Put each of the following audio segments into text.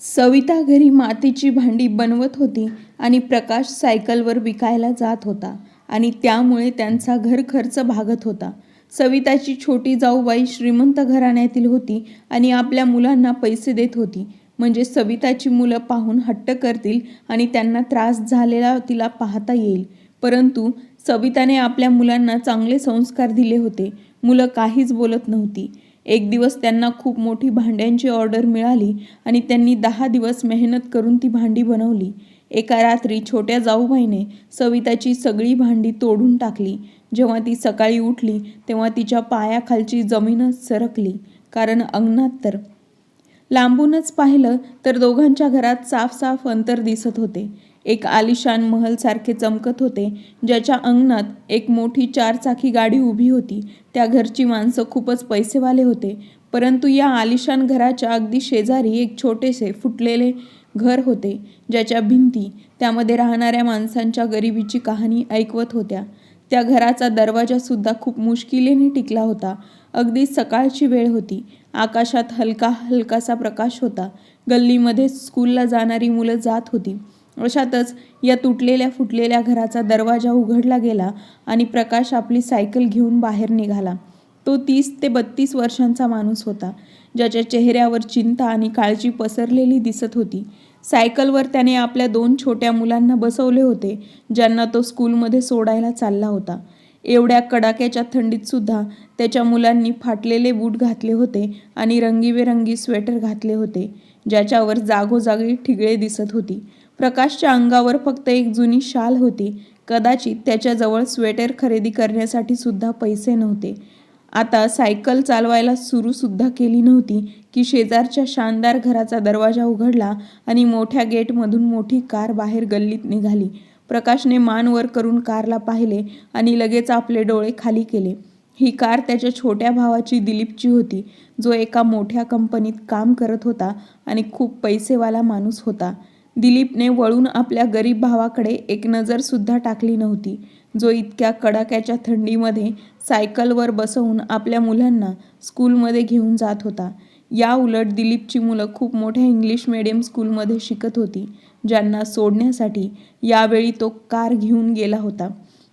सविता घरी मातीची भांडी बनवत होती आणि प्रकाश सायकलवर विकायला जात होता आणि त्यामुळे त्यांचा घर खर्च भागत होता. सविताची छोटी जाऊबाई श्रीमंत घराण्यातील होती आणि आपल्या मुलांना पैसे देत होती. म्हणजे सविताची मुलं पाहून हट्ट करतील आणि त्यांना त्रास झालेला तिला पाहता येईल. परंतु सविताने आपल्या मुलांना चांगले संस्कार दिले होते. मुलं काहीच बोलत नव्हती. एक दिवस त्यांना खूप मोठी भांड्यांची ऑर्डर मिळाली आणि त्यांनी दहा दिवस मेहनत करून ती भांडी बनवली. एका रात्री छोट्या जाऊबाईने सविताची सगळी भांडी तोडून टाकली. जेव्हा ती सकाळी उठली तेव्हा तिच्या पायाखालची जमीनच सरकली कारण अंगणात तर. लांबूनच पाहिलं तर दोघांच्या घरात साफ साफ अंतर दिसत होते. एक आलिशान महलसारखे चमकत होते ज्याच्या अंगणात एक मोठी चारचाकी गाडी उभी होती. त्या घरची माणसं खूपच पैसेवाले होते परंतु या आलिशान घराच्या अगदी शेजारी एक छोटेसे फुटलेले घर होते ज्याच्या भिंती त्यामध्ये राहणाऱ्या माणसांच्या गरिबीची कहाणी ऐकवत होत्या. त्या घराचा दरवाजासुद्धा खूप मुश्किलीने टिकला होता. अगदी सकाळची वेळ होती. आकाशात हलका हलकासा प्रकाश होता. गल्लीमध्ये स्कूलला जाणारी मुलं जात होती. अशातच या तुटलेल्या फुटलेल्या घराचा दरवाजा उघडला गेला आणि प्रकाश आपली सायकल घेऊन बाहेर निघाला. तो तीस ते बत्तीस वर्षांचा माणूस होता ज्याच्या चेहऱ्यावर चिंता आणि काळजी पसरलेली दिसत होती. सायकलवर त्याने आपल्या दोन छोट्या मुलांना बसवले होते ज्यांना तो स्कूलमध्ये सोडायला चालला होता. एवढ्या कडाक्याच्या थंडीतसुद्धा त्याच्या मुलांनी फाटलेले बूट घातले होते आणि रंगीबेरंगी स्वेटर घातले होते ज्याच्यावर जागोजागी ठिगळे दिसत होती. प्रकाशच्या अंगावर फक्त एक जुनी शाल होती. कदाचित त्याच्याजवळ स्वेटर खरेदी करण्यासाठी सुद्धा पैसे नव्हते. आता सायकल चालवायला सुरूसुद्धा केली नव्हती की शेजारच्या शानदार घराचा दरवाजा उघडला आणि मोठ्या गेटमधून मोठी कार बाहेर गल्लीत निघाली. प्रकाशने मान वर करून कारला पाहिले आणि लगेच आपले डोळे खाली केले. ही कार त्याच्या छोट्या भावाची दिलीपची होती जो एका मोठ्या कंपनीत काम करत होता आणि खूप पैसेवाला माणूस होता. दिलीपने वळून आपल्या गरीब भावाकडे एक नजरसुद्धा टाकली नव्हती. जो इतक्या कडाक्याच्या थंडीमध्ये सायकलवर बसवून आपल्या मुलांना स्कूलमध्ये घेऊन जात होता. या उलट दिलीपची मुलं खूप मोठ्या इंग्लिश मिडियम स्कूलमध्ये शिकत होती ज्यांना सोडण्यासाठी यावेळी तो कार घेऊन गेला होता.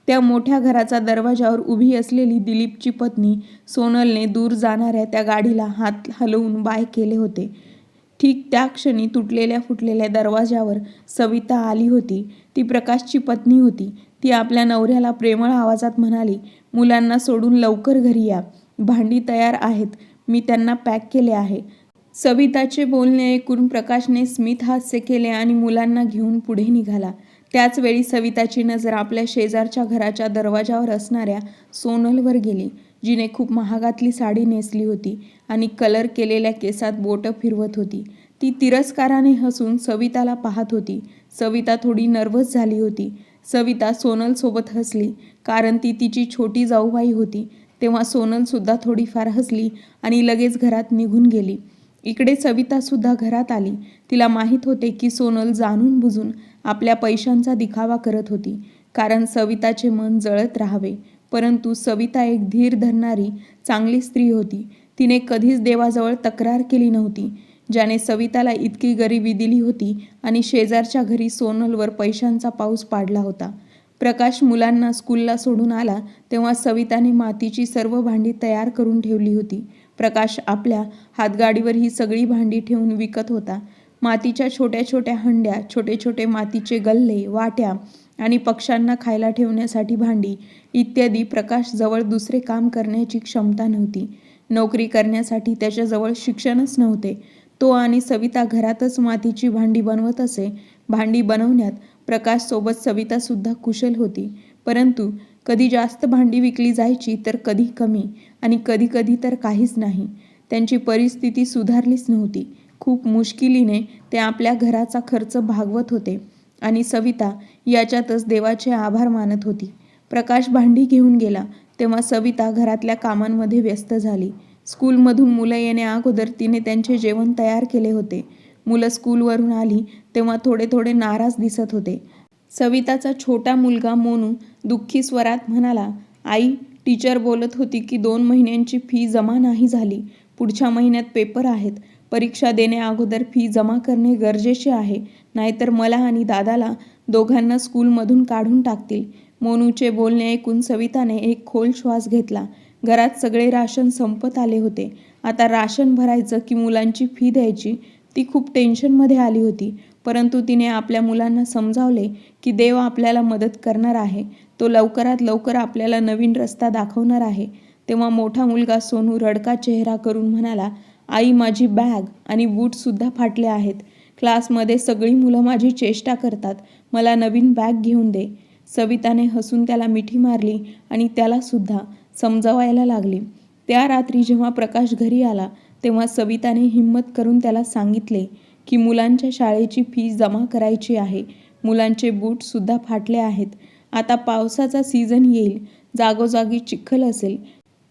त्या मोठ्या घराचा दरवाजावर उभी असलेली दिलीपची पत्नी सोनलने दूर जाणाऱ्या त्या गाडीला हात हलवून बाय केले होते. ठीक त्या क्षणी तुटलेल्या फुटलेल्या दरवाजावर सविता आली होती. ती प्रकाशची पत्नी होती. ती आपल्या नवऱ्याला प्रेमळ आवाजात म्हणाली मुलांना सोडून लवकर घरी या. भांडी तयार आहेत. मी त्यांना पॅक केले आहे. सविताचे बोलणे ऐकून प्रकाशने स्मित हास्य केले आणि मुलांना घेऊन पुढे निघाला. त्याचवेळी सविताची नजर आपल्या शेजारच्या घराच्या दरवाजावर असणाऱ्या सोनलवर गेली. जिने खूप महागातली साडी नेसली होती आणि कलर केलेल्या केसात बोटं फिरवत होती. ती तिरस्काराने हसून सविताला पाहत होती. सविता थोडी नर्वस झाली होती. सविता सोनलसोबत हसली कारण ती तिची छोटी जाऊबाई होती. तेव्हा सोनलसुद्धा थोडीफार हसली आणि लगेच घरात निघून गेली. इकडे सवितासुद्धा घरात आली. तिला माहीत होते की सोनल जाणून बुजून आपल्या पैशांचा दिखावा करत होती कारण सविताचे मन जळत राहावे. परंतु सविता एक धीर धरणारी चांगली स्त्री होती. तिने कधीच देवाजवळ तक्रार केली नव्हती. ज्याने सविताला इतकी गरिबी दिली होती आणि शेजारच्या घरी सोनलवर पैशांचा पाऊस पाडला होता. प्रकाश मुलांना स्कूलला सोडून आला तेव्हा सविताने मातीची सर्व भांडी तयार करून ठेवली होती. प्रकाश आपल्या हातगाडीवर ही सगळी भांडी ठेवून विकत होता. मातीच्या छोट्या छोट्या हंड्या छोटे छोटे मातीचे गल्ले वाट्या आणि पक्ष्यांना खायला ठेवण्यासाठी भांडी इत्यादी प्रकाशजवळ दुसरे काम करण्याची क्षमता नव्हती. नोकरी करण्यासाठी त्याच्याजवळ शिक्षणच नव्हते. तो आणि सविता घरातच मातीची भांडी बनवत असे. भांडी बनवण्यात प्रकाशसोबत सवितासुद्धा कुशल होती. परंतु कधी जास्त भांडी विकली जायची तर कधी कमी आणि कधी कधी तर काहीच नाही. त्यांची परिस्थिती सुधारलीच नव्हती. खूप मुश्किलीने ते आपल्या घराचा खर्च भागवत होते. आणि सविता याच्यातच देवाचे आभार मानत होती. प्रकाश भांडी घेऊन गेला तेव्हा सविता घरातल्या कामांमध्ये व्यस्त झाली. स्कूलमधून मुलं येण्या अगोदर तिने त्यांचे जेवण तयार केले होते. मुलं स्कूलवरून आली तेव्हा थोडे थोडे नाराज दिसत होते. सविताचा छोटा मुलगा मोनू दुःखी स्वरात म्हणाला आई टीचर बोलत होती की दोन महिन्यांची फी जमा नाही झाली. पुढच्या महिन्यात पेपर आहेत. परीक्षा देण्याअगोदर फी जमा करणे गरजेचे आहे. नाहीतर मला आणि दादाला दोघांना स्कूलमधून काढून टाकतील. मोनूचे बोलणे ऐकून सविताने एक खोल श्वास घेतला. घरात सगळे राशन संपत आले होते. आता राशन भरायचं की मुलांची फी द्यायची ती खूप टेन्शनमध्ये आली होती. परंतु तिने आपल्या मुलांना समजावले की देव आपल्याला मदत करणार आहे. तो लवकरात लवकर आपल्याला नवीन रस्ता दाखवणार आहे. तेव्हा मोठा मुलगा सोनू रडका चेहरा करून म्हणाला आई माझी बॅग आणि बूटसुद्धा फाटले आहेत. क्लासमध्ये सगळी मुलं माझी चेष्टा करतात. मला नवीन बॅग घेऊन दे. सविताने हसून त्याला मिठी मारली आणि त्यालासुद्धा समजावायला लागली. त्या रात्री जेव्हा प्रकाश घरी आला तेव्हा सविताने हिंमत करून त्याला सांगितले की मुलांच्या शाळेची फी जमा करायची आहे. मुलांचे बूटसुद्धा फाटले आहेत. आता पावसाचा सीझन येईल. जागोजागी चिखल असेल.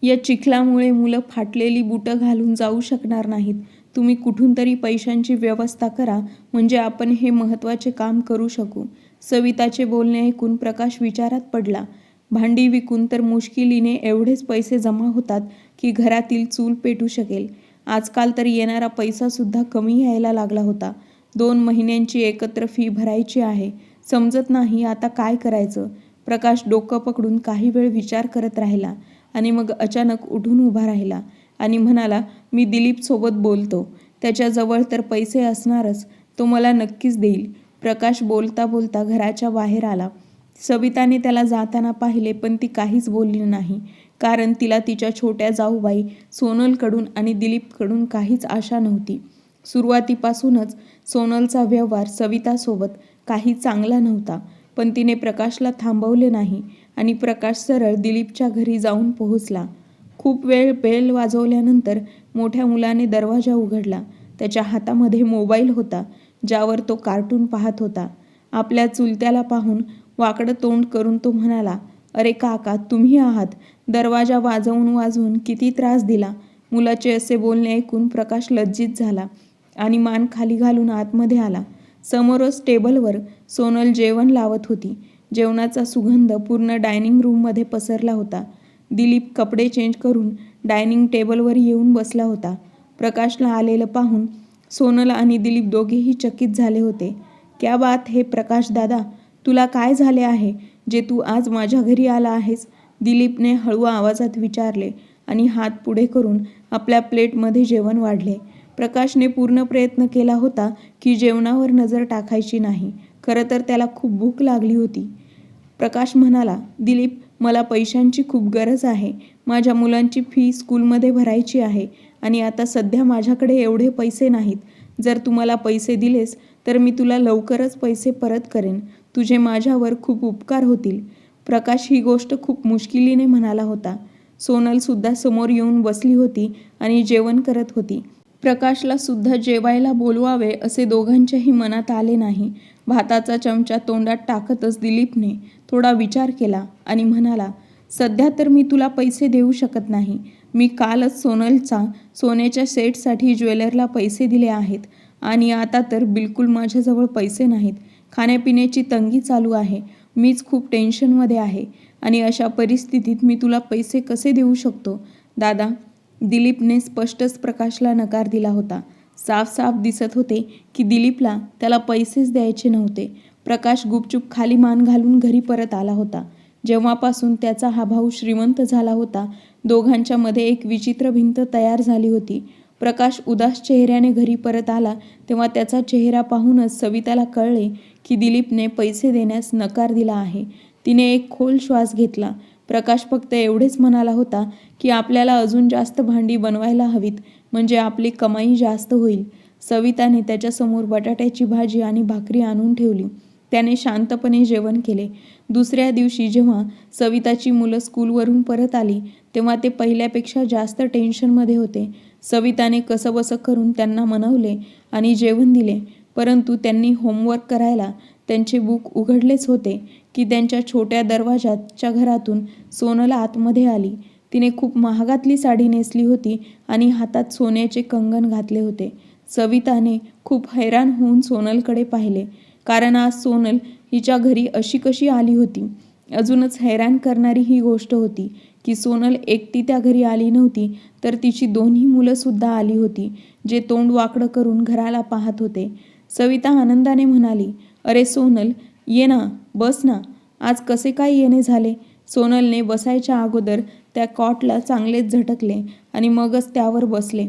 या चिखलामुळे मुलं फाटलेली बुटं घालून जाऊ शकणार नाहीत. तुम्ही कुठून तरी पैशांची व्यवस्था करा म्हणजे आपण हे महत्त्वाचे काम करू शकू. सविताचे बोलणे ऐकून प्रकाश विचारात पडला. भांडी विकून तर मुश्किलीने एवढेच पैसे जमा होतात की घरातील चूल पेटू शकेल. आजकाल तर येणारा पैसासुद्धा कमी यायला लागला होता. दोन महिन्यांची एकत्र फी भरायची आहे. समजत नाही आता काय करायचं. प्रकाश डोकं पकडून काही वेळ विचार करत राहिला. आणि मग अचानक उठून उभा राहिला आणि म्हणाला मी दिलीपसोबत बोलतो. त्याच्याजवळ तर पैसे असणारच. तो मला नक्कीच देईल. प्रकाश बोलता बोलता घराच्या बाहेर आला. सविताने त्याला जाताना पाहिले पण ती काहीच बोलली नाही. कारण तिला तिच्या छोट्या जाऊबाई सोनलकडून आणि दिलीपकडून काहीच आशा नव्हती. सुरुवातीपासूनच सोनलचा व्यवहार सवितासोबत काही चांगला नव्हता. पण तिने प्रकाशला थांबवले नाही. आणि प्रकाश सरळ दिलीपच्या घरी जाऊन पोहोचला. खूप वेळ बेल वाजवल्यानंतर मोठ्या मुलाने दरवाजा उघडला. त्याच्या हातामध्ये मोबाईल होता ज्यावर तो कार्टून पाहत होता. आपल्या चुलत्याला पाहून वाकडं तोंड करून तो म्हणाला अरे काका तुम्ही आहात. दरवाजा वाजवून वाजवून किती त्रास दिला. मुलाचे असे बोलणे ऐकून प्रकाश लज्जित झाला आणि मान खाली घालून आतमध्ये आला. समोरच टेबलवर सोनल जेवण लावत होती. जेवणाचा सुगंध पूर्ण डायनिंग रूममध्ये पसरला होता. दिलीप कपडे चेंज करून डायनिंग टेबलवर येऊन बसला होता. प्रकाशला आलेलं पाहून सोनल आणि दिलीप दोघेही चकित झाले होते. क्या बात हे प्रकाश दादा तुला काय झाले आहे? जे तू आज माझ्या घरी आला आहेस? दिलीपने हळू आवाजात विचारले आणि हात पुढे करून आपल्या प्लेटमध्ये जेवण वाढले. प्रकाशने पूर्ण प्रयत्न केला होता की जेवणावर नजर टाकायची नाही. खरं तर त्याला खूप भूक लागली होती. प्रकाश म्हणाला दिलीप मला पैशांची खूप गरज आहे. माझ्या मुलांची फी स्कूलमध्ये भरायची आहे आणि आता सध्या माझ्याकडे एवढे पैसे नाहीत. जर तू मला पैसे दिलेस तर मी तुला लवकरच पैसे परत करेन. तुझे माझ्यावर खूप उपकार होतील. प्रकाश ही गोष्ट खूप मुश्किलीने म्हणाला होता. सोनलसुद्धा समोर येऊन बसली होती आणि जेवण करत होती. प्रकाशला सुद्धा जेवायला बोलवावे असे दोघांच्याही मनात आले नाही. भाताचा चमचा तोंडात टाकतच दिलीपने थोडा विचार केला आणि म्हणाला सध्या तर मी तुला पैसे देऊ शकत नाही. मी कालच सोनलचा सोन्याच्या सेटसाठी ज्वेलरला पैसे दिले आहेत आणि आता तर बिलकुल माझ्याजवळ पैसे नाहीत. खाण्यापिण्याची तंगी चालू आहे. मीच खूप टेन्शनमध्ये आहे आणि अशा परिस्थितीत मी तुला पैसे कसे देऊ शकतो? दादा दिलीपने स्पष्टच प्रकाशला नकार दिला होता. साफ साफ दिसत होते की दिलीपला त्याला पैसेच द्यायचे नव्हते. प्रकाश गुपचूप खाली मान घालून घरी परत आला होता. जेव्हापासून त्याचा हा भाऊ श्रीमंत झाला होता दोघांच्या मध्ये एक विचित्र भिंत तयार झाली होती. प्रकाश उदास चेहऱ्याने घरी परत आला तेव्हा त्याचा चेहरा पाहूनच सविताला कळले की दिलीपने पैसे देण्यास नकार दिला आहे. तिने एक खोल श्वास घेतला. प्रकाश फक्त एवढेच म्हणाला होता की आपल्याला अजून जास्त भांडी बनवायला हवीत म्हणजे आपली कमाई जास्त होईल. सविताने त्याच्यासमोर बटाट्याची भाजी आणि भाकरी आणून ठेवली. त्याने शांतपणे जेवण केले. दुसऱ्या दिवशी जेव्हा सविताची मुलं स्कूलवरून परत आली तेव्हा ते पहिल्यापेक्षा जास्त टेन्शनमध्ये होते. सविताने कसंबसं करून त्यांना मनवले आणि जेवण दिले. परंतु त्यांनी होमवर्क करायला त्यांचे बुक उघडलेच होते की त्यांच्या छोट्या दरवाजाच्या घरातून सोनला आतमध्ये आली. तिने खूप महागातली साडी नेसली होती आणि हातात सोन्याचे कंगन घातले होते. सविताने खूप हैराण होऊन सोनलकडे पाहिले. कारण आज सोनल हिच्या घरी अशी कशी आली होती? अजूनच हैराण करणारी ही गोष्ट होती की सोनल एकटी त्या घरी आली नव्हती तर तिची दोन्ही मुलंसुद्धा आली होती जे तोंड वाकडं करून घराला पाहत होते. सविता आनंदाने म्हणाली अरे सोनल ये ना बस ना. आज कसे काय येणे झाले? सोनलने बसायच्या अगोदर त्या कॉटला चांगलेच झटकले आणि मगच त्यावर बसले.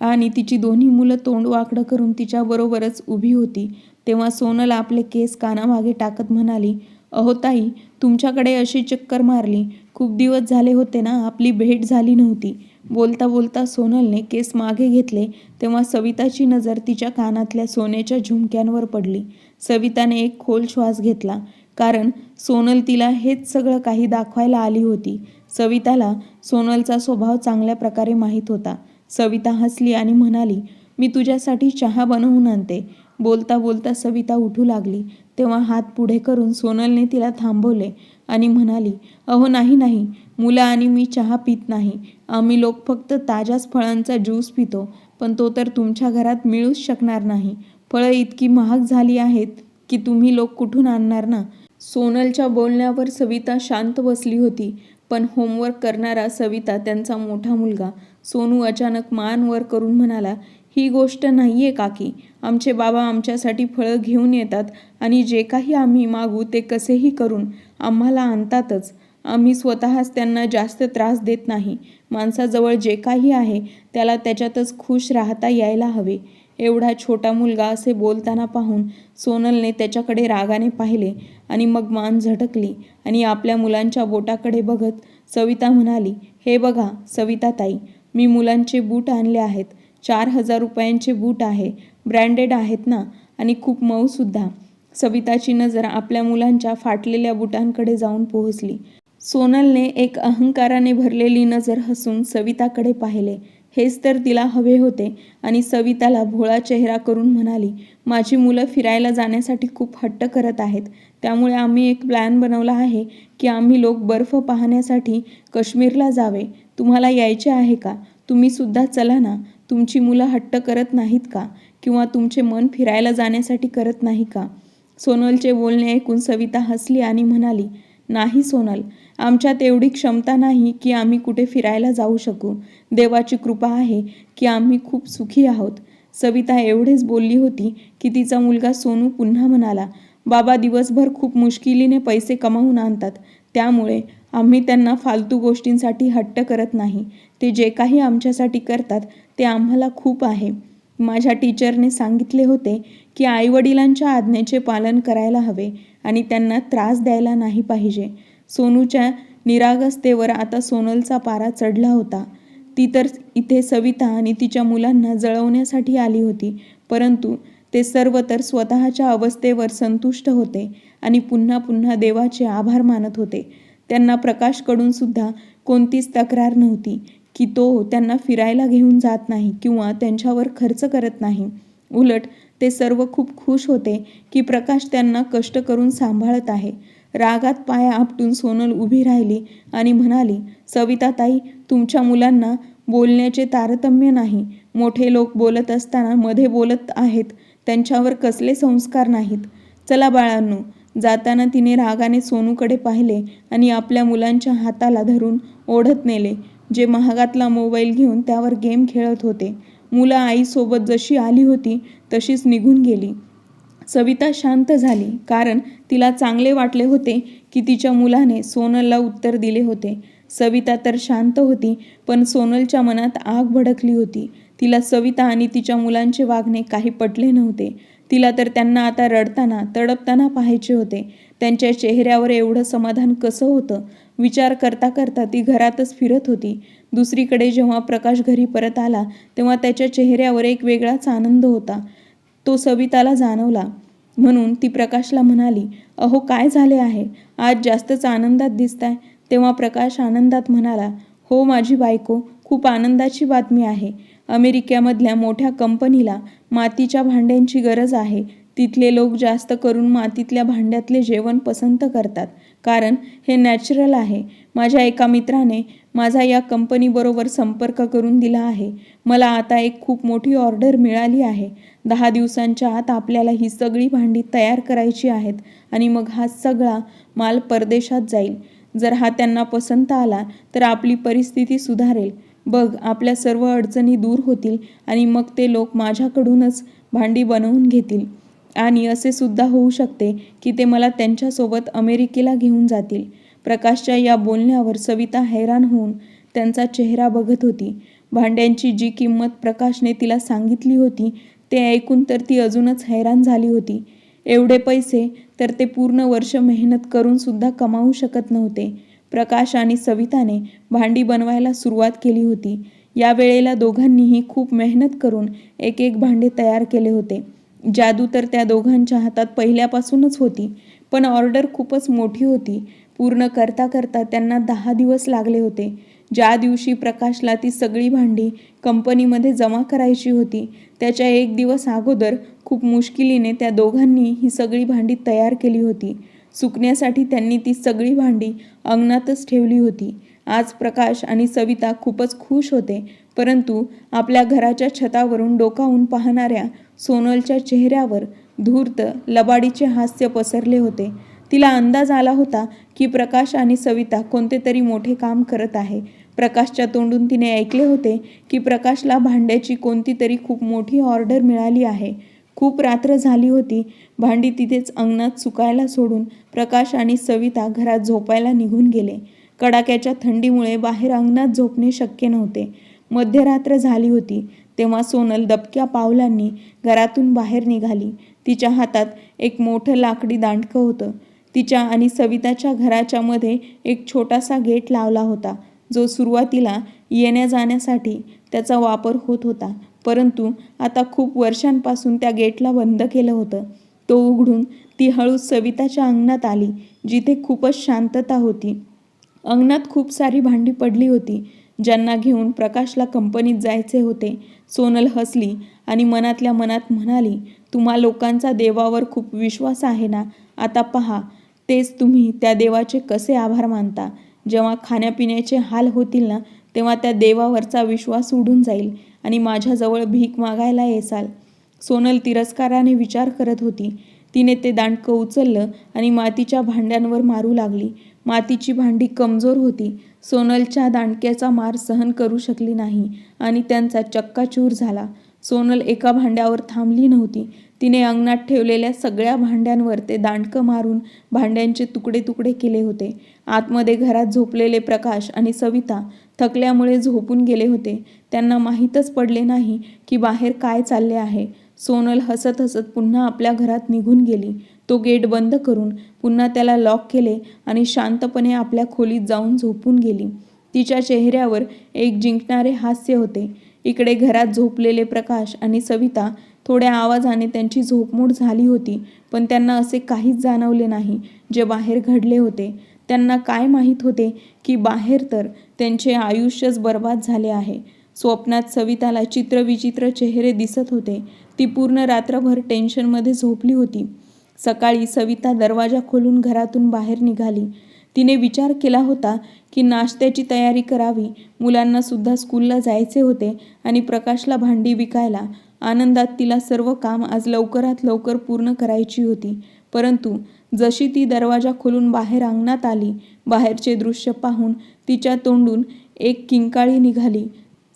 आणि तिची दोन्ही मुलं तोंड वाकडं करून तिच्याबरोबरच उभी होती. तेव्हा सोनल आपले केस कानामागे टाकत म्हणाली अहो ताई तुमच्याकडे अशी चक्कर मारली. खूप दिवस झाले होते ना आपली भेट झाली नव्हती. बोलता बोलता सोनलने केस मागे घेतले तेव्हा सविताची नजर तिच्या कानातल्या सोन्याच्या झुमक्यांवर पडली. सविताने एक खोल श्वास घेतला कारण सोनल तिला हेच सगळं काही दाखवायला आली होती. सविताला सोनलचा स्वभाव चांगल्या प्रकारे माहीत होता. सविता हसली आणि म्हणाली मी तुझ्यासाठी चहा बनवून आणते. बोलता बोलता सविता उठू लागली. तेव्हा हात पुढे करून सोनलने तिला थांबवले आणि म्हणाली अहो नाही नाही. मुलं आणि मी चहा पित नाही. आम्ही लोक फक्त ताज्याच फळांचा ज्यूस पितो पण तो तर तुमच्या घरात मिळूच शकणार नाही. फळं इतकी महाग झाली आहेत की तुम्ही लोक कुठून आणणार ना? सोनलच्या बोलण्यावर सविता शांत बसली होती पण होमवर्क करणारा सविता त्यांचा मोठा मुलगा. सोनू अचानक मान वर करून म्हणाला ही गोष्ट नाही आहे काकी. आमचे बाबा आमच्यासाठी फळं घेऊन येतात आणि जे काही आम्ही मागू ते कसेही करून आम्हाला आणतातच. आम्ही स्वतःच त्यांना जास्त त्रास देत नाही. माणसाजवळ जे काही आहे त्याला त्याच्यातच खुश राहता यायला हवे. एवढा छोटा मुलगा असे बोलताना पाहून सोनलने त्याच्याकडे रागाने पाहिले आणि मग मान झटकली आणि आपल्या मुलांच्या बोटाकडे बघत सविता म्हणाली हे बघा सविता ताई मी मुलांचे बूट आणले आहेत. चार हजार रुपयांचे बूट आहे. ब्रँडेड आहेत ना? आणि खूप मऊसुद्धा सविताची नजर आपल्या मुलांच्या फाटलेल्या बुटांकडे जाऊन पोहोचली. सोनलने एक अहंकाराने भरलेली नजर हसून सविताकडे पाहिले. हेच तर तिला हवे होते आणि सविताला भोळा चेहरा करून म्हणाली माझी मुलं फिरायला जाण्यासाठी खूप हट्ट करत आहेत. त्यामुळे आम्ही एक प्लॅन बनवला आहे की आम्ही लोक बर्फ पाहण्यासाठी काश्मीरला जावे. तुम्हाला यायचे आहे का? तुम्ही सुद्धा चला ना. तुमची मुलं हट्ट करत नाहीत का? किंवा तुमचे मन फिरायला जाण्यासाठी करत नाही का? सोनलचे बोलणे ऐकून सविता हसली आणि म्हणाली नाही सोनल आमच्यात एवढी क्षमता नाही की आम्ही कुठे फिरायला जाऊ शकू. देवाची कृपा आहे की आम्ही खूप सुखी आहोत. सविता एवढेच बोलली होती की तिचा मुलगा सोनू पुन्हा म्हणाला बाबा दिवसभर खूप मुश्किलीने पैसे कमावून आणतात. त्यामुळे आम्ही त्यांना फालतू गोष्टींसाठी हट्ट करत नाही. ते जे काही आमच्यासाठी करतात ते आम्हाला खूप आहे. माझ्या टीचरने सांगितले होते की आईवडिलांच्या आज्ञेचे पालन करायला हवे आणि त्यांना त्रास द्यायला नाही पाहिजे. सोनूच्या निरागसतेवर आता सोनलचा पारा चढला होता. ती तर इथे सविता आणि तिच्या मुलांना जळवण्यासाठी आली होती परंतु ते सर्व तर स्वतःच्या अवस्थेवर संतुष्ट होते आणि पुन्हा पुन्हा देवाचे आभार मानत होते. त्यांना प्रकाशकडून सुद्धा कोणतीच तक्रार नव्हती की तो त्यांना फिरायला घेऊन जात नाही किंवा त्यांच्यावर खर्च करत नाही. उलट ते सर्व खूप खुश होते की प्रकाश त्यांना कष्ट करून सांभाळत आहे. रागात पाया आपटून सोनल उभी राहिली आणि म्हणाली सविताताई तुमच्या मुलांना बोलण्याचे तारतम्य नाही. मोठे लोक बोलत असताना मध्ये बोलत आहेत त्यांच्यावर कसले संस्कार नाहीत. चला बाळांनो जाताना तिने रागाने सोनूकडे पाहिले आणि आपल्या मुलांच्या हाताला धरून ओढत नेले जे महागातला मोबाईल घेऊन त्यावर गेम खेळत होते. मुलं आईसोबत जशी आली होती तशीच निघून गेली. सविता शांत झाली कारण तिला चांगले वाटले होते की तिच्या मुलाने सोनलला उत्तर दिले होते. सविता तर शांत होती पण सोनलच्या मनात आग भडकली होती. तिला सविता आणि तिच्या मुलांचे वागणे काही पटले नव्हते. तिला तर त्यांना आता रडताना तडपताना पाहायचे होते. त्यांच्या चेहऱ्यावर एवढं समाधान कसं होतं? विचार करता करता ती घरातच फिरत होती. दुसरीकडे जेव्हा प्रकाश घरी परत आला तेव्हा त्याच्या चेहऱ्यावर एक वेगळाच आनंद होता. तो सविताला जाणवला. म्हणून ती प्रकाशला म्हणाली अहो काय झाले आहे? आज जास्तच आनंदात दिसताय. तेव्हा प्रकाश आनंदात म्हणाला हो माझी बायको खूप आनंदाची बातमी आहे. अमेरिकेमधल्या मोठ्या कंपनीला मातीच्या भांड्यांची गरज आहे. तिथले लोक जास्त करून मातीतल्या भांड्यातले जेवण पसंत करतात. कारण हे नॅचरल आहे. माझ्या एका मित्राने माझा या कंपनीबरोबर संपर्क करून दिला आहे. मला आता एक खूप मोठी ऑर्डर मिळाली आहे. दहा दिवसांच्या आत आपल्याला ही सगळी भांडी तयार करायची आहेत आणि मग हा सगळा माल परदेशात जाईल. जर हा त्यांना पसंत आला तर आपली परिस्थिती सुधारेल. बघ आपल्या सर्व अडचणी दूर होतील आणि मग ते लोक माझ्याकडूनच भांडी बनवून घेतील. आणि असे सुद्धा होऊ शकते की ते मला त्यांच्यासोबत अमेरिकेला घेऊन जातील. प्रकाशच्या या बोलण्यावर सविता हैराण होऊन त्यांचा चेहरा बघत होती. भांड्यांची जी किंमत प्रकाशने तिला सांगितली होती ते ऐकून तर ती अजूनच हैराण झाली होती. एवढे पैसे तर ते पूर्ण वर्ष मेहनत करून सुद्धा कमावू शकत नव्हते. प्रकाश आणि सविताने भांडी बनवायला सुरुवात केली होती. या वेळेला दोघांनीही खूप मेहनत करून एक एक भांडे तयार केले होते. जादू तर त्या दोघांच्या हातात पहिल्यापासूनच होती पण ऑर्डर खूपच मोठी होती. पूर्ण करता करता त्यांना दहा दिवस लागले होते. ज्या दिवशी प्रकाशला ती सगळी भांडी कंपनीमध्ये जमा करायची होती त्याच्या एक दिवस अगोदर खूप मुश्किलीने त्या दोघांनी ही सगळी भांडी तयार केली होती. सुकण्यासाठी त्यांनी ती सगळी भांडी अंगणातच ठेवली होती. आज प्रकाश आणि सविता खूपच खुश होते परंतु आपल्या घराच्या छतावरून डोकावून पाहणाऱ्या सोनलच्या चेहऱ्यावर धूर्त लबाडीचे हास्य पसरले होते. तिला अंदाज आला होता की प्रकाश आणि सविता कोणते तरी मोठे काम करत आहे. प्रकाशच्या तोंडून तिने ऐकले होते की प्रकाशला भांड्याची कोणती तरी खूप मोठी ऑर्डर मिळाली आहे. खूप रात्र झाली होती. भांडी तिथेच अंगणात सुकायला सोडून प्रकाश आणि सविता घरात झोपायला निघून गेले. कडाक्याच्या थंडीमुळे बाहेर अंगणात झोपणे शक्य नव्हते. मध्यरात्र झाली होती. तेव्हा सोनल दबक्या पावलांनी घरातून बाहेर निघाली. तिच्या हातात एक मोठं लाकडी दांडकं होतं. तिच्या आणि सविताच्या घराच्या मध्ये एक छोटासा गेट लावला होता. जो सुरुवातीला येण्या जाण्यासाठी त्याचा वापर होत होता. परंतु आता खूप वर्षांपासून त्या गेटला बंद केलं होतं. तो उघडून ती हळू सविताच्या अंगणात आली जिथे खूपच शांतता होती. अंगणात खूप सारी भांडी पडली होती ज्यांना घेऊन प्रकाशला कंपनीत जायचे होते. सोनल हसली आणि मनातल्या मनात म्हणाली तुम्हा लोकांचा देवावर खूप विश्वास आहे ना? आता पहा तेच तुम्ही त्या देवाचे कसे आभार मानता? जेव्हा खाण्यापिण्याचे हाल होतील ना तेव्हा त्या देवावरचा विश्वास उडून जाईल. आणि माझ्याजवळ भीक मागायला येसाल. सोनल तिरस्काराने विचार करत होती. तिने ते दांडकं उचललं आणि मातीच्या भांड्यांवर मारू लागली. मातीची भांडी कमजोर होती. सोनलच्या दांडक्याचा मार सहन करू शकली नाही आणि त्यांचा चक्काचूर झाला. सोनल एका भांड्यावर थांबली नव्हती. तिने अंगणात ठेवलेल्या सगळ्या भांड्यांवर ते दांडकं मारून भांड्यांचे तुकडे तुकडे केले होते. आतमध्ये घरात झोपलेले प्रकाश आणि सविता थकल्यामुळे झोपून गेले होते. त्यांना माहीतच पडले नाही की बाहेर काय चालले आहे. सोनल हसत हसत पुन्हा आपल्या घरात निघून गेली. तो गेट बंद करून पुन्हा त्याला लॉक केले आणि शांतपणे आपल्या खोलीत जाऊन झोपून गेली. तिच्या चेहऱ्यावर एक जिंकणारे हास्य होते. इकडे घरात झोपलेले प्रकाश आणि सविता थोड्या आवाजाने त्यांची झोपमोड झाली होती पण त्यांना असे काहीच जाणवले नाही जे बाहेर घडले होते. त्यांना काय माहीत होते की बाहेर तर त्यांचे आयुष्यच बर्बाद झाले आहे. स्वप्नात सविताला चित्रविचित्र चेहरे दिसत होते. ती पूर्ण रात्रभर टेन्शनमध्ये झोपली होती. सकाळी सविता दरवाजा खोलून घरातून बाहेर निघाली. तिने विचार केला होता की नाश्त्याची तयारी करावी. मुलांना सुद्धा स्कूलला जायचे होते आणि प्रकाशला भांडी विकायला. आनंदात तिला सर्व काम आज लवकरात लवकर पूर्ण करायची होती. परंतु जशी ती दरवाजा खोलून बाहेर अंगणात आली बाहेरचे दृश्य पाहून तिच्या तोंडून एक किंकाळी निघाली.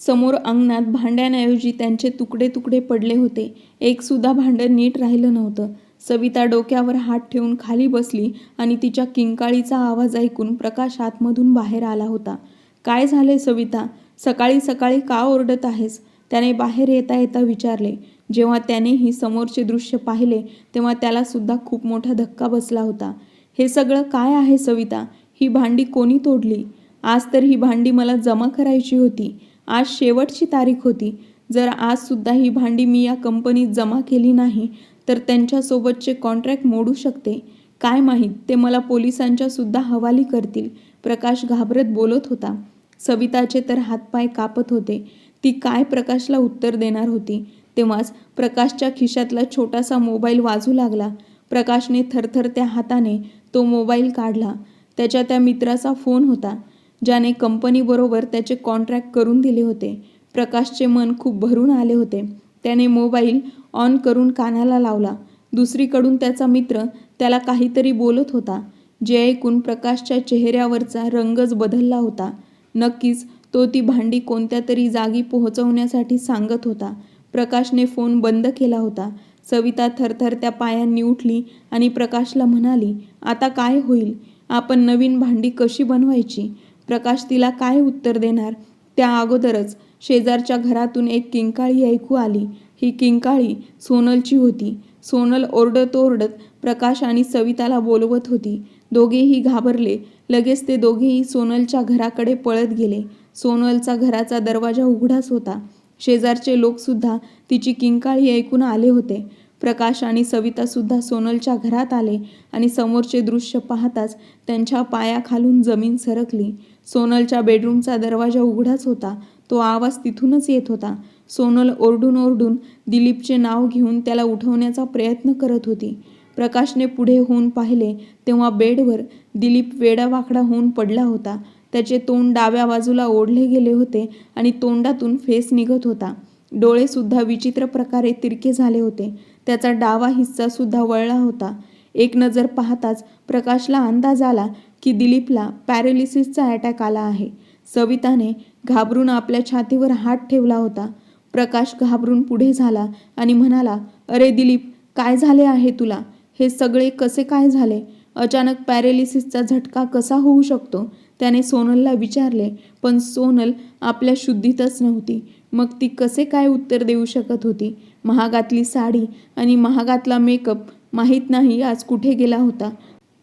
समोर अंगणात भांड्यांऐवजी त्यांचे तुकडे तुकडे पडले होते. एकसुद्धा भांडं नीट राहिलं नव्हतं. सविता डोक्यावर हात ठेवून खाली बसली आणि तिच्या किंकाळीचा आवाज ऐकून प्रकाश आतमधून बाहेर आला होता. काय झाले सविता? सकाळी सकाळी का ओरडत आहेस? त्याने बाहेर येता येता विचारले. जेव्हा त्यानेही समोरचे दृश्य पाहिले तेव्हा त्याला सुद्धा खूप मोठा धक्का बसला होता. हे सगळं काय आहे सविता? ही भांडी कोणी तोडली? आज तर ही भांडी मला जमा करायची होती. आज शेवटची तारीख होती. जर आजसुद्धा ही भांडी मी या कंपनीत जमा केली नाही तर त्यांच्यासोबतचे कॉन्ट्रॅक्ट मोडू शकते. काय माहीत ते मला पोलिसांच्यासुद्धा हवाली करतील. प्रकाश घाबरत बोलत होता. सविताचे तर हातपाय कापत होते. ती काय प्रकाशला उत्तर देणार होती? तेव्हाच प्रकाशच्या खिशातला छोटासा मोबाईल वाजू लागला. प्रकाशने थरथरत्या हाताने तो मोबाईल काढला. त्याच्या त्या मित्राचा फोन होता. ज्याने कंपनीबरोबर त्याचे कॉन्ट्रॅक्ट करून दिले होते. प्रकाशचे मन खूप भरून आले होते. त्याने मोबाईल ऑन करून कानाला लावला. दुसरीकडून त्याचा मित्र त्याला काहीतरी बोलत होता जे ऐकून प्रकाशच्या चेहऱ्यावरचा रंगच बदलला होता. नक्कीच तो ती भांडी कोणत्या तरी जागी पोहोचवण्यासाठी सांगत होता. प्रकाशने फोन बंद केला होता. सविता थरथरत्या पायांनी उठली आणि प्रकाशला म्हणाली आता काय होईल? आपण नवीन भांडी कशी बनवायची? प्रकाश तिला काय उत्तर देणार? त्या अगोदरच शेजारच्या घरातून एक किंकाळी ऐकू आली. ही किंकाळी सोनलची होती. सोनल ओरडत ओरडत प्रकाश आणि सविताला बोलवत होती. दोघेही घाबरले. लगेच ते दोघेही सोनलच्या घराकडे पळत गेले. सोनलचा घराचा दरवाजा उघडाच होता. शेजारचे लोकसुद्धा तिची किंकाळी ऐकून आले होते. प्रकाश आणि सवितासुद्धा सोनलच्या घरात आले आणि समोरचे दृश्य पाहताच त्यांच्या पायाखालून जमीन सरकली. सोनलच्या बेडरूमचा दरवाजा उघडाच होता. तो आवाज तिथूनच येत होता. सोनल ओरडून ओरडून दिलीपचे नाव घेऊन त्याला उठवण्याचा प्रयत्न करत होती. प्रकाशने पुढे होऊन पाहिले तेव्हा बेडवर दिलीप वेडावाकडा होऊन पडला होता. त्याचे तोंड डाव्या बाजूला ओढले गेले होते आणि तोंडातून फेस निघत होता. डोळेसुद्धा विचित्र प्रकारे तिरके झाले होते. त्याचा डावा हिस्सासुद्धा वळला होता. एक नजर पाहताच प्रकाशला अंदाज आला की दिलीपला पॅरेलिसिसचा अटॅक आला आहे. सविताने घाबरून आपल्या छातीवर हात ठेवला होता. प्रकाश घाबरून पुढे झाला आणि म्हणाला अरे दिलीप काय झाले आहे तुला? हे सगळे कसे काय झाले? अचानक पॅरेलिसिसचा झटका कसा होऊ शकतो? त्याने सोनलला विचारले पण सोनल आपल्या शुद्धीतच नव्हती. मग ती कसे काय उत्तर देऊ शकत होती? महागातली साडी आणि महागातला मेकअप माहीत नाही आज कुठे गेला होता.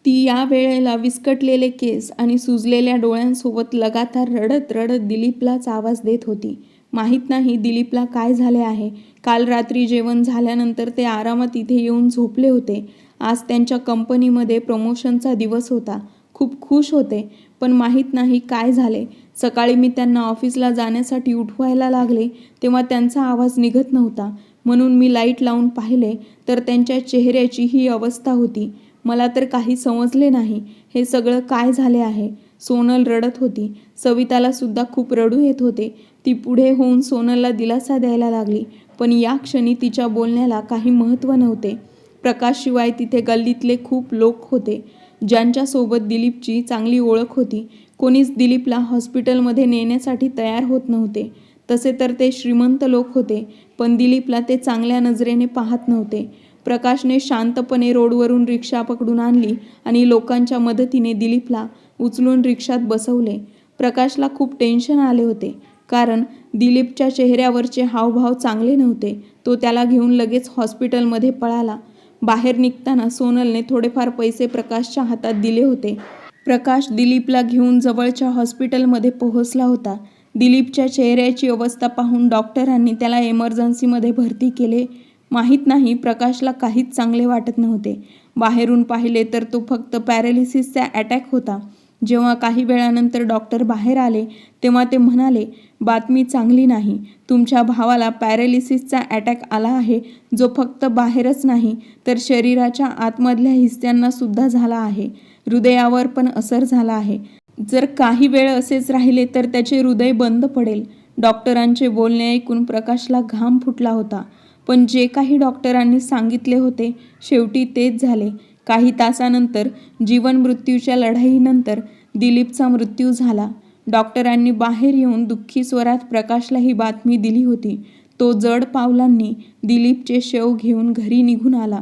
ती या वेळेला विस्कटलेले केस आणि सुजलेल्या डोळ्यांसोबत लगातार रडत रडत दिलीपलाच आवाज देत होती. माहीत नाही दिलीपला काय झाले आहे. काल रात्री जेवण झाल्यानंतर ते आरामात इथे येऊन झोपले होते. आज त्यांच्या कंपनीमध्ये प्रमोशनचा दिवस होता. खूप खुश होते पण माहीत नाही काय झाले. सकाळी मी त्यांना ऑफिसला जाण्यासाठी उठवायला लागले तेव्हा त्यांचा आवाज निघत नव्हता. म्हणून मी लाइट लावून पाहिले तर त्यांच्या चेहऱ्याची ही अवस्था होती. मला तर काही समजले नाही. हे सगळं काय झाले आहे? सोनल रडत होती. सविताला सुद्धा खूप रडू येत होते. ती पुढे होऊन सोनलला दिलासा द्यायला लागली पण या क्षणी तिच्या बोलण्याला काही महत्त्व नव्हते. प्रकाशशिवाय तिथे गल्लीतले खूप लोक होते. ज्यांच्यासोबत दिलीपची चांगली ओळख होती. कोणीच दिलीपला हॉस्पिटलमध्ये नेण्यासाठी तयार होत नव्हते. तसे तर ते श्रीमंत लोक होते पण दिलीपला ते चांगल्या नजरेने पाहत नव्हते. प्रकाशने शांतपणे रोडवरून रिक्षा पकडून आणली आणि लोकांच्या मदतीने दिलीपला उचलून रिक्षात बसवले. प्रकाशला खूप टेन्शन आले होते कारण दिलीपच्या चेहऱ्यावरचे हावभाव चांगले नव्हते. तो त्याला घेऊन लगेच हॉस्पिटलमध्ये पळाला. बाहेर निघताना सोनलने थोडेफार पैसे प्रकाशच्या हातात दिले होते. प्रकाश दिलीपला घेऊन जवळच्या हॉस्पिटलमध्ये पोहोचला होता. दिलीपच्या चेहऱ्याची अवस्था पाहून डॉक्टरांनी त्याला एमर्जन्सीमध्ये भरती केले. माहीत नाही प्रकाशला काहीच चांगले वाटत नव्हते. बाहेरून पाहिले तर तो फक्त पॅरालिसिसचा अटॅक होता. जेव्हा काही वेळानंतर डॉक्टर बाहेर आले तेव्हा ते म्हणाले बातमी चांगली नाही. तुमच्या भावाला पॅरालिसिसचा अटॅक आला आहे जो फक्त बाहेरच नाही तर शरीराच्या आतमधल्या हिस्स्यांना सुद्धा झाला आहे. हृदयावर पण असर झाला आहे. जर काही वेळ असेच राहिले तर त्याचे हृदय बंद पडेल. डॉक्टरांचे बोलणे ऐकून प्रकाशला घाम फुटला होता. पण जे काही डॉक्टरांनी सांगितले होते शेवटी तेच झाले. काही तासानंतर जीवन मृत्यूच्या लढाईनंतर दिलीपचा मृत्यू झाला. डॉक्टरांनी बाहेर येऊन दुःखी स्वरात प्रकाशला ही बातमी दिली होती. तो जड पावलांनी दिलीपचे शव घेऊन घरी निघून आला.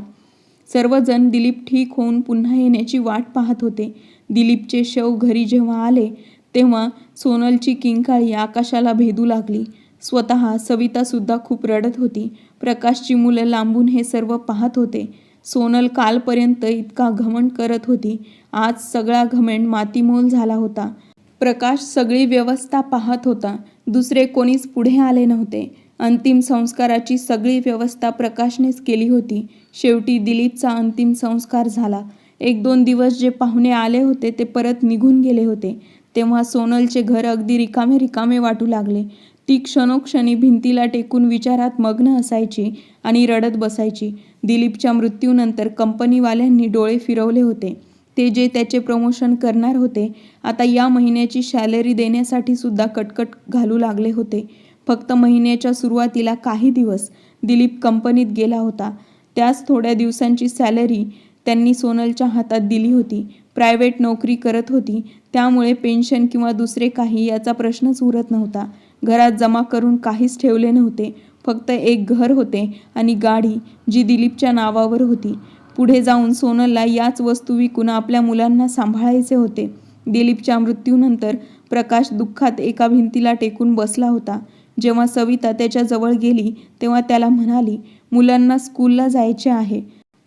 सर्वजण दिलीप ठीक होऊन पुन्हा येण्याची वाट पाहत होते. दिलीपचे शव घरी जेव्हा आले तेव्हा सोनलची किंकाळी आकाशाला भेदू लागली. स्वतः सवितासुद्धा खूप रडत होती. प्रकाशची मुलं लांबून हे सर्व पाहत होते. सोनल कालपर्यंत इतका घमंड करत होती. आज सगळा घमेंड मातीमोल झाला होता. प्रकाश सगळी व्यवस्था पाहत होता. दुसरे कोणीच पुढे आले नव्हते. अंतिम संस्काराची सगळी व्यवस्था प्रकाशनेच केली होती. शेवटी दिलीपचा अंतिम संस्कार झाला. एक दोन दिवस जे पाहुणे आले होते ते परत निघून गेले होते. तेव्हा सोनलचे घर अगदी रिकामे रिकामे वाटू लागले. ती क्षणोक्षणी भिंतीला टेकून विचारात मग्न असायची आणि रडत बसायची. दिलीपच्या मृत्यूनंतर कंपनीवाल्यांनी डोळे फिरवले होते. ते जे त्याचे प्रमोशन करणार होते आता या महिन्याची सॅलरी देण्यासाठी सुद्धा कटकट घालू लागले होते. फक्त महिन्याच्या सुरुवातीला काही दिवस दिलीप कंपनीत गेला होता. त्याच थोड्या दिवसांची सॅलरी त्यांनी सोनलच्या हातात दिली होती. प्रायव्हेट नोकरी करत होती. त्यामुळे पेन्शन किंवा दुसरे काही याचा प्रश्नच उरत नव्हता. घरात जमा करून काहीच ठेवले नव्हते. फक्त एक घर होते आणि गाडी जी दिलीपच्या नावावर होती. पुढे जाऊन सोनलला याच वस्तू विकून आपल्या मुलांना सांभाळायचे होते. दिलीपच्या मृत्यूनंतर प्रकाश दुःखात एका भिंतीला टेकून बसला होता. जेव्हा सविता त्याच्याजवळ गेली तेव्हा त्याला म्हणाली मुलांना स्कूलला जायचे आहे.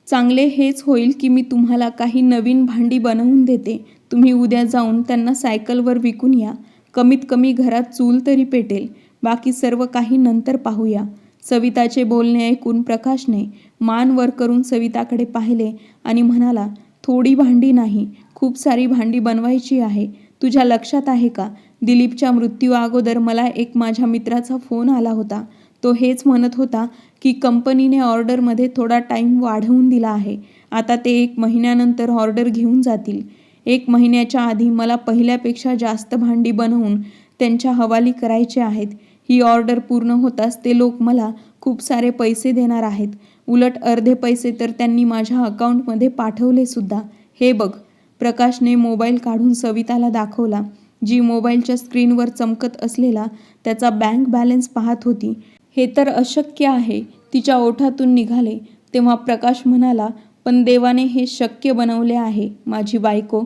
चांगले हेच होईल की मी तुम्हाला काही नवीन भांडी बनवून देते. तुम्ही उद्या जाऊन त्यांना सायकलवर विकून या. कमीत कमी घरात चूल तरी पेटेल. बाकी सर्व काही नंतर पाहूया. सविताचे बोलणे ऐकून प्रकाशने मान वर करून सविताकडे पाहिले आणि म्हणाला थोडी भांडी नाही. खूप सारी भांडी बनवायची आहे. तुझ्या लक्षात आहे का? दिलीपच्या मृत्यू अगोदर मला एक माझ्या मित्राचा फोन आला होता. तो हेच म्हणत होता की कंपनीने ऑर्डरमध्ये थोडा टाईम वाढवून दिला आहे. आता ते एक महिन्यानंतर ऑर्डर घेऊन जातील. एक महिन्याच्या आधी मला पहिल्यापेक्षा जास्त भांडी बनवून त्यांच्या हवाली करायचे आहेत. ही ऑर्डर पूर्ण होताच ते लोक मला खूप सारे पैसे देणार आहेत. उलट अर्धे पैसे तर त्यांनी माझ्या अकाउंटमध्ये पाठवले सुद्धा. हे बघ प्रकाशने मोबाईल काढून सविताला दाखवला जी मोबाईलच्या स्क्रीनवर चमकत असलेला त्याचा बँक बॅलन्स पाहत होती. हे तर अशक्य आहे तिच्या ओठातून निघाले तेव्हा प्रकाश म्हणाला पण देवाने हे शक्य बनवले आहे माझी बायको.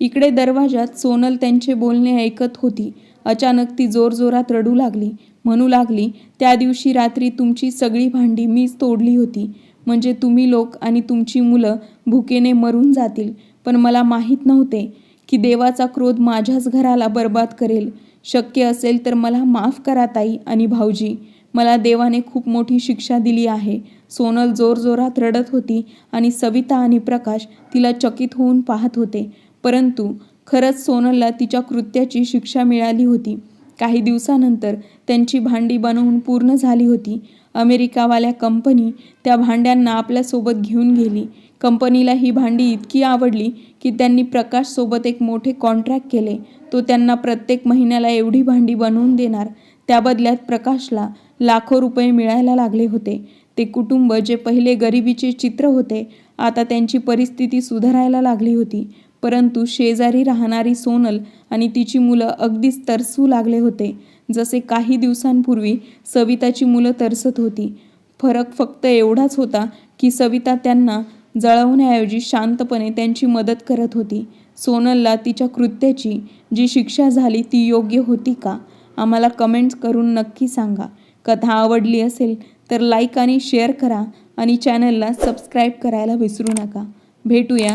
इकडे दरवाजात सोनल त्यांचे बोलणे ऐकत होती. अचानक ती जोरजोरात रडू लागली. म्हणू लागली त्या दिवशी रात्री तुमची सगळी भांडी मीच तोडली होती. म्हणजे तुम्ही लोक आणि तुमची मुलं भुकेने मरून जातील. पण मला माहीत नव्हते की देवाचा क्रोध माझ्याच घराला बर्बाद करेल. शक्य असेल तर मला माफ करा ताई आणि भाऊजी. मला देवाने खूप मोठी शिक्षा दिली आहे. सोनल जोरजोरात रडत होती आणि सविता आणि प्रकाश तिला चकित होऊन पाहत होते. परंतु खरंच सोनलला तिच्या कृत्याची शिक्षा मिळाली होती. काही दिवसानंतर त्यांची भांडी बनवून पूर्ण झाली होती. अमेरिकावाल्या कंपनी त्या भांड्यांना आपल्यासोबत घेऊन गेली. कंपनीला ही भांडी इतकी आवडली की त्यांनी प्रकाशसोबत एक मोठे कॉन्ट्रॅक्ट केले. तो त्यांना प्रत्येक महिन्याला एवढी भांडी बनवून देणार. त्या बदल्यात प्रकाशला लाखो रुपये मिळायला लागले होते. ते कुटुंब जे पहिले गरिबीचे चित्र होते आता त्यांची परिस्थिती सुधारायला लागली होती. परंतु शेजारी राहणारी सोनल आणि तिची मुलं अगदीच तरसू लागले होते. जसे काही दिवसांपूर्वी सविताची मुलं तरसत होती. फरक फक्त एवढाच होता की सविता त्यांना जळवण्याऐवजी शांतपणे त्यांची मदत करत होती. सोनलला तिच्या कृत्याची जी शिक्षा झाली ती योग्य होती का? आम्हाला कमेंट्स करून नक्की सांगा. कथा आवडली असेल तर लाईक आणि शेअर करा आणि चॅनलला सबस्क्राईब करायला विसरू नका. भेटूया